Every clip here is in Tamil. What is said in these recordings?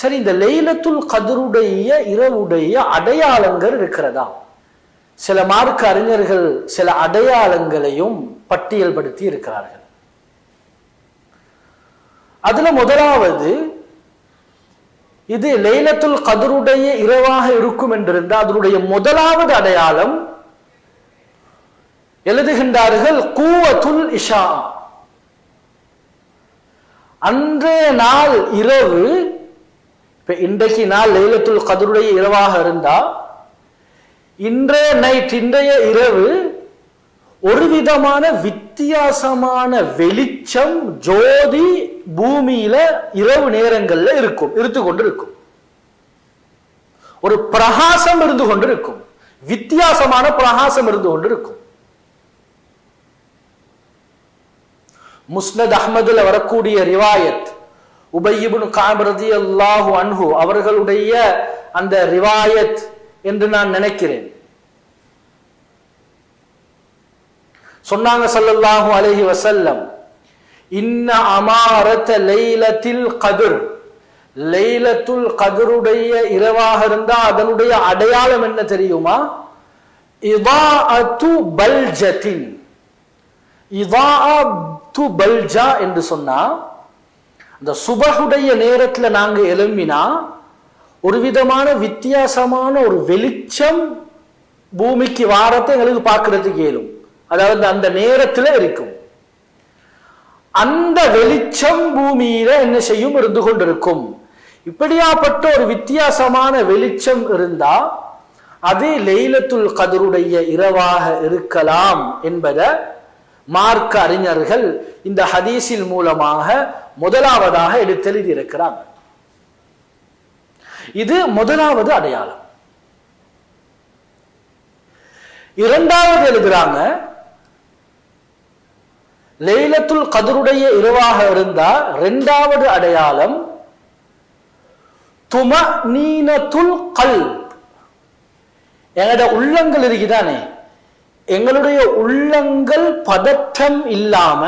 சரி இந்த லெய்லத்துல் கதருடைய இரவுடைய அடையாளங்கள் இருக்கிறதா? சில மார்க்க அறிஞர்கள் சில அடையாளங்களையும் பட்டியல்படுத்தி இருக்கிறார்கள். அதுல முதலாவது இது லைலத்துல் கதருடைய இரவாக இருக்கும் என்றிருந்தால் அதனுடைய முதலாவது அடையாளம் எழுதுகின்றார்கள் கூவத்துல் இஷா. அன்றைய நாள் இரவு இப்ப இன்றைக்கு நாள் லைலத்துல் கதருடைய இரவாக இருந்தா இன்றைய நைட் இன்றைய இரவு ஒரு விதமான வித்தியாசமான வெளிச்சம் ஜோதி பூமியில இரவு நேரங்கள்ல இருக்கும் இருந்து கொண்டு இருக்கும் ஒரு பிரகாசம் இருந்து கொண்டு இருக்கும் வித்தியாசமான பிரகாசம் இருந்து கொண்டு இருக்கும் முஸ்னத் அஹ்மதுல வரக்கூடிய ரிவாயத் உபையிபுன் காபிரதி அல்லாஹு அன்ஹு அவர்களுடைய அந்த ரிவாயத் என்று நான் நினைக்கிறேன். சொன்னாங்க சல்லல்லாஹு அலஹி வசல்லம் இன்ன அமாரத லைலத்தில் கதிர். லைலத்துல் கதிருடைய இரவாக இருந்தா அதனுடைய அடையாளம் என்ன தெரியுமா? இதாஅத்து பல்ஜத்தின். இதாஅத்து பல்ஜா என்று சொன்னா அந்த சுபகுடைய நேரத்துல நாங்க எழும்பினா ஒரு விதமான வித்தியாசமான ஒரு வெளிச்சம் பூமிக்கு வாரத்தை எங்களுக்கு பார்க்கறதுக்கு இயலும் அதாவது அந்த நேரத்தில் இருக்கும். அந்த வெளிச்சம் பூமியில என்ன செய்யும் இருந்து கொண்டிருக்கும். இப்படியாப்பட்ட ஒரு வித்தியாசமான வெளிச்சம் இருந்தா அது லெய்லத்துல் கதருடைய இரவாக இருக்கலாம் என்பதை மார்க்க அறிஞர்கள் இந்த ஹதீஸில் மூலமாக முதலாவதாக எடுத்தெழுதி இருக்கிறாங்க இது முதலாவது அடையாளம். இரண்டாவது எழுதுறாங்க லைலத்துல் கதருடைய இரவாக இருந்தா இரண்டாவது அடையாளம் தும நீனத்துல் கல் எங்களோட உள்ளங்கள் இருக்குதானே? எங்களுடைய உள்ளங்கள் பதற்றம் இல்லாம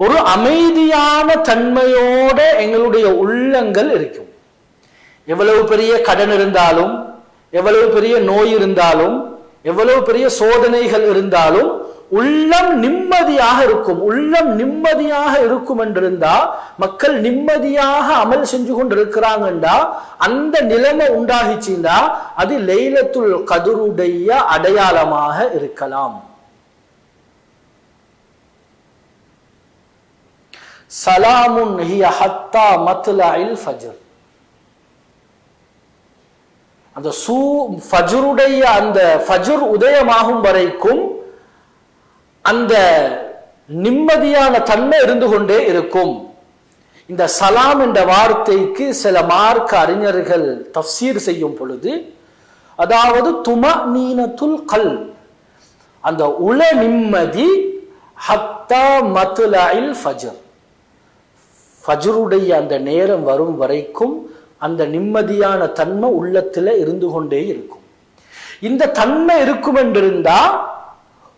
ஒரு அமைதியான தன்மையோட எங்களுடைய உள்ளங்கள் இருக்கும். எவ்வளவு பெரிய கடன் இருந்தாலும் எவ்வளவு பெரிய நோய் இருந்தாலும் எவ்வளவு பெரிய சோதனைகள் இருந்தாலும் உள்ளம் நிம்மதியாக இருக்கும். உள்ளம் நிம்மதியாக இருக்கும் என்றிருந்தா மக்கள் நிம்மதியாக அமல் செஞ்சு கொண்டு இருக்கிறாங்கண்டா அந்த நிலைமை உண்டாகிச்சுண்டா அது லைலத்துல் கதிருடைய அடையாளமாக இருக்கலாம். சலாமுன் ஹிய ஹத்தா ஃபஜர். அந்த சூ ஃபஜருடைய அந்த ஃபஜர் உதயமாகும் வரைக்கும் அந்த நிம்மதியான தன்மை இருந்து கொண்டே இருக்கும். இந்த சலாம் என்ற வார்த்தைக்கு சில மார்க்க அறிஞர்கள் தப்சீர் செய்யும் பொழுது அதாவது தும நீனத்துல் கல் அந்த உள நிம்மதி ஹத்தா மத்துலாயில் ஃபஜர். ஃபஜருடைய அந்த நேரம் வரும் வரைக்கும் அந்த நிம்மதியான தன்மை உள்ளத்தில் இருந்து கொண்டே இருக்கும். இந்த தன்மை இருக்கும் என்றிருந்தால்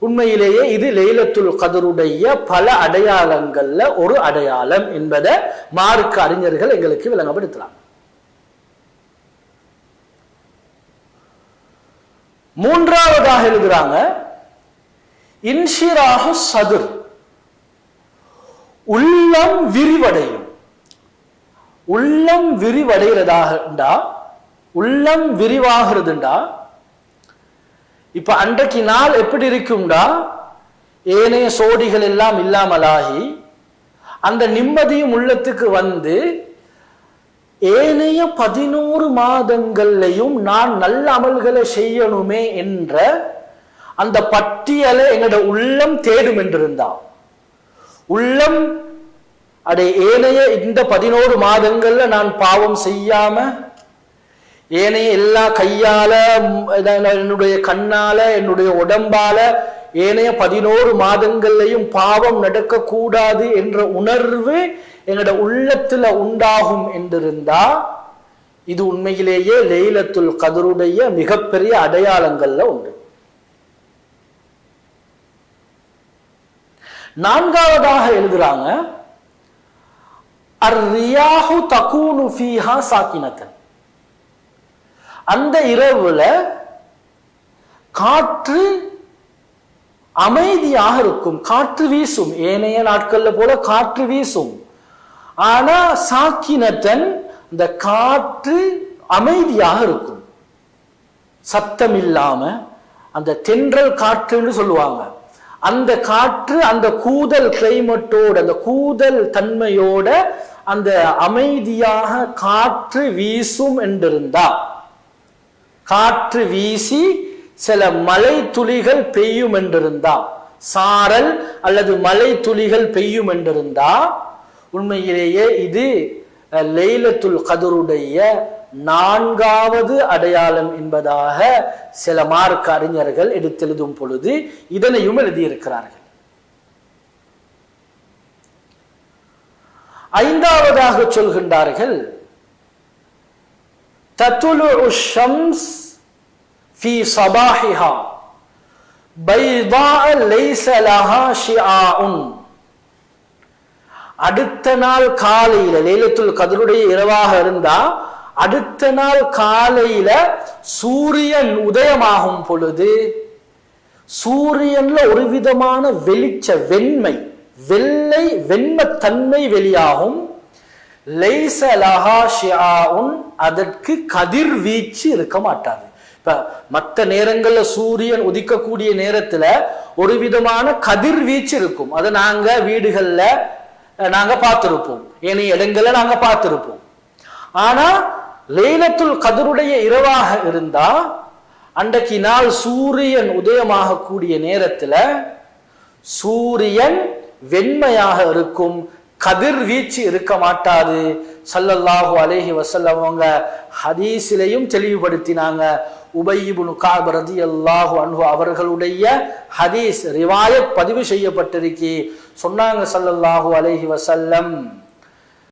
உண்மையிலேயே இது லைலத்துல் கதருடைய பல அடையாளங்கள்ல ஒரு அடையாளம் என்பதை மார்க்க அறிஞர்கள் எங்களுக்கு விளங்கப்படுத்தலாம். மூன்றாவதாக எழுதுறாங்க இன்ஷிராக சதுர் உள்ளம் விரிவடையும். உள்ளம் விரிவடைகிறதாகண்டா உள்ளம் விரிவாகிறதுண்டா? இப்ப அன்றைக்கு நாள் எப்படி இருக்கும்டா? ஏனைய சோடிகள் எல்லாம் இல்லாமலாகி அந்த நிம்மதியும் உள்ளத்துக்கு வந்து ஏனைய பதினோரு மாதங்கள்லையும் நான் நல்ல அமல்களை செய்யணுமே என்ற அந்த பட்டியலை எங்களோட உள்ளம் தேடும் என்றிருந்தா உள்ளம் அடே ஏனைய இந்த பதினோரு மாதங்கள்ல நான் பாவம் செய்யாம ஏனைய எல்லா கையால என்னுடைய கண்ணால என்னுடைய உடம்பால ஏனைய பதினோரு மாதங்கள்லையும் பாவம் நடக்க கூடாது என்ற உணர்வு என்னோட உள்ளத்துல உண்டாகும் என்றிருந்தா இது உண்மையிலேயே லைலத்துல் கதருடைய மிகப்பெரிய அடையாளங்கள்ல உண்டு. நான்காவதாக எழுதுறாங்க அர்ரியாஹு தகூனு ஃபீஹா சாக்கினத்தன். அந்த இரவுல காற்று அமைதியாக இருக்கும். காற்று வீசும். ஏனைய நாட்கள்ல போல காற்று வீசும். ஆனா சாக்கினத்தன் இந்த காற்று அமைதியாக இருக்கும். சத்தம் இல்லாம அந்த தென்றல் காற்றுன்னு சொல்லுவாங்க. அந்த காற்று அந்த கூதல் கிளைமட்டோட அந்த கூதல் தன்மையோட அந்த அமைதியாக காற்று வீசும் என்றிருந்தா காற்று வீசி சில மலை துளிகள் பெய்யும் என்றிருந்தா சாரல் அல்லது மலை துளிகள் பெய்யும் என்றிருந்தா உண்மையிலேயே இது லெய்லத்துல் லைலத்துல் கதருடைய நான்காவது அடையாளம் என்பதாக சில மார்க் அறிஞர்கள் எடுத்தெழுதும் பொழுது இதனையும் எழுதியிருக்கிறார்கள். ஐந்தாவதாக சொல்கின்றார்கள் تطلع الشمس في صباحها بيضاء ليس لها شعاع அடுத்த நாள் காலையில லைலத்துல் கதருடைய இரவாக இருந்தா அடுத்த நாள் காலையில சூரியன் உதயமாகும் பொழுது சூரியன்ல ஒரு விதமான வெளிச்ச வெண்மை வெள்ளை வெண்மத்தன்மை வெளியாகும் லைச லஹா ஷிஆஉன் அதற்கு கதிர்வீச்சு இருக்க மாட்டாது. இப்ப மற்ற நேரங்கள்ல சூரியன் உதிக்கக்கூடிய நேரத்துல ஒரு விதமான கதிர்வீச்சு இருக்கும். அதை நாங்க வீடுகள்ல நாங்க பார்த்திருப்போம். ஏனைய இடங்கள்ல நாங்க பார்த்திருப்போம். ஆனா லைலத்துல் கதிருடைய இரவாக இருந்தா அன்றைக்கு நாள் சூரியன் உதயமாகக்கூடிய நேரத்துல சூரியன் வெண்மையாக இருக்கும். கதிர்வீச்சு இருக்க மாட்டாது. சல்லல்லாஹு அலேஹி வசல்லவங்க அவங்க ஹதீஸிலையும் தெளிவுபடுத்தினாங்க. உபையிபுனு காபரதி அல்லாஹு அன்பு அவர்களுடைய ஹதீஸ் ரிவாயத் பதிவு செய்யப்பட்டிருக்கி. சொன்னாங்க சல்லல்லாஹு அலேஹி வசல்லம்